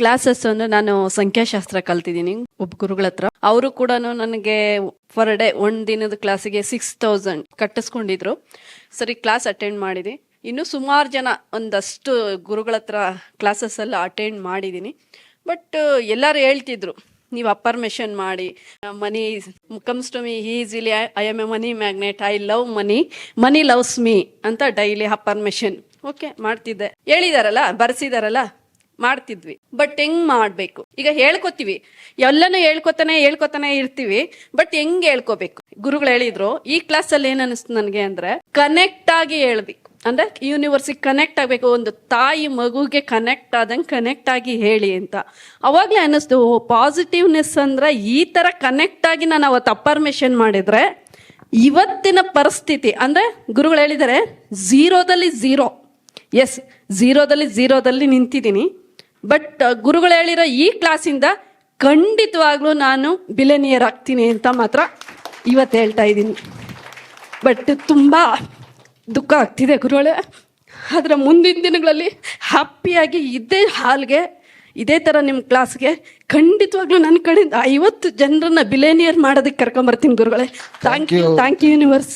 Classes ಅಂದ್ರೆ ನಾನು ಸಂಖ್ಯಾಶಾಸ್ತ್ರ ಕಲ್ತಿದ್ದೀನಿ, ಒಬ್ಬ ಗುರುಗಳ ಹತ್ರ. ಅವರು ಕೂಡ ನನಗೆ ಫರ್ ಡೇ ಒಂದ್ ದಿನದ ಕ್ಲಾಸಿಗೆ ಸಿಕ್ಸ್ ತೌಸಂಡ್ ಕಟ್ಟಿಸ್ಕೊಂಡಿದ್ರು. ಸರಿ ಕ್ಲಾಸ್ ಅಟೆಂಡ್ ಮಾಡಿದಿ. ಇನ್ನು ಸುಮಾರು ಜನ ಒಂದಷ್ಟು ಗುರುಗಳ ಹತ್ರ ಕ್ಲಾಸಸ್ ಎಲ್ಲ ಅಟೆಂಡ್ ಮಾಡಿದ್ದೀನಿ. ಬಟ್ ಎಲ್ಲರೂ ಹೇಳ್ತಿದ್ರು, ನೀವು ಅಪರ್ಮಿಷನ್ ಮಾಡಿ, money comes to me easily I am a money magnet I love money money loves me ಅಂತ ಡೈಲಿ ಅಪರ್ಮಿಷನ್. ಓಕೆ ಮಾಡ್ತಿದ್ದೆ. ಹೇಳಿದಾರಲ್ಲ, ಬರ್ಸಿದಾರಲ್ಲ? ಮಾಡ್ತಿದ್ವಿ. ಬಟ್ ಹೆಂಗ್ ಮಾಡ್ಬೇಕು? ಈಗ ಹೇಳ್ಕೊತೀವಿ. ಎಲ್ಲನೂ ಹೇಳ್ಕೊತಾನೆ ಹೇಳ್ಕೊತಾನೆ ಇರ್ತೀವಿ. ಬಟ್ ಹೆಂಗ್ ಹೇಳ್ಕೋಬೇಕು? ಗುರುಗಳು ಹೇಳಿದ್ರು, ಈ ಕ್ಲಾಸ್ ಅಲ್ಲಿ ಏನ್ ಅನಿಸ್ತು ನನಗೆ ಅಂದ್ರೆ ಕನೆಕ್ಟ್ ಆಗಿ ಹೇಳ್ಬೇಕು. ಅಂದ್ರೆ ಯೂನಿವರ್ಸಿಗೆ ಕನೆಕ್ಟ್ ಆಗ್ಬೇಕು. ಒಂದು ತಾಯಿ ಮಗುಗೆ ಕನೆಕ್ಟ್ ಆದಂಗೆ ಕನೆಕ್ಟ್ ಆಗಿ ಹೇಳಿ ಅಂತ. ಅವಾಗ್ಲೇ ಅನ್ನಿಸ್ತು ಪಾಸಿಟಿವ್ನೆಸ್ ಅಂದ್ರೆ ಈ ತರ ಕನೆಕ್ಟ್ ಆಗಿ ನಾನು ಅವತ್ತು ಅಪರ್ಮೇಷನ್ ಮಾಡಿದ್ರೆ, ಇವತ್ತಿನ ಪರಿಸ್ಥಿತಿ, ಅಂದ್ರೆ ಗುರುಗಳು ಹೇಳಿದರೆ ಝೀರೋದಲ್ಲಿ ಝೀರೋ ಎಸ್ ಝೀರೋದಲ್ಲಿ ಝೀರೋದಲ್ಲಿ ನಿಂತಿದ್ದೀನಿ. ಬಟ್ ಗುರುಗಳು ಹೇಳಿರೋ ಈ ಕ್ಲಾಸಿಂದ ಖಂಡಿತವಾಗ್ಲೂ ನಾನು ಬಿಲೆನಿಯರ್ ಆಗ್ತೀನಿ ಅಂತ ಮಾತ್ರ ಇವತ್ತು ಹೇಳ್ತಾ ಇದ್ದೀನಿ. ಬಟ್ ತುಂಬ ದುಃಖ ಆಗ್ತಿದೆ ಗುರುಗಳೇ. ಆದರೆ ಮುಂದಿನ ದಿನಗಳಲ್ಲಿ ಹ್ಯಾಪಿಯಾಗಿ ಇದೇ ಹಾಲ್ಗೆ ಇದೇ ಥರ ನಿಮ್ಮ ಕ್ಲಾಸ್ಗೆ ಖಂಡಿತವಾಗ್ಲೂ ನನ್ನ ಕಡೆಯಿಂದ ಐವತ್ತು ಜನರನ್ನ ಬಿಲೇನಿಯರ್ ಮಾಡೋದಕ್ಕೆ ಕರ್ಕೊಂಬರ್ತೀನಿ ಗುರುಗಳೇ. Thank you thank you universe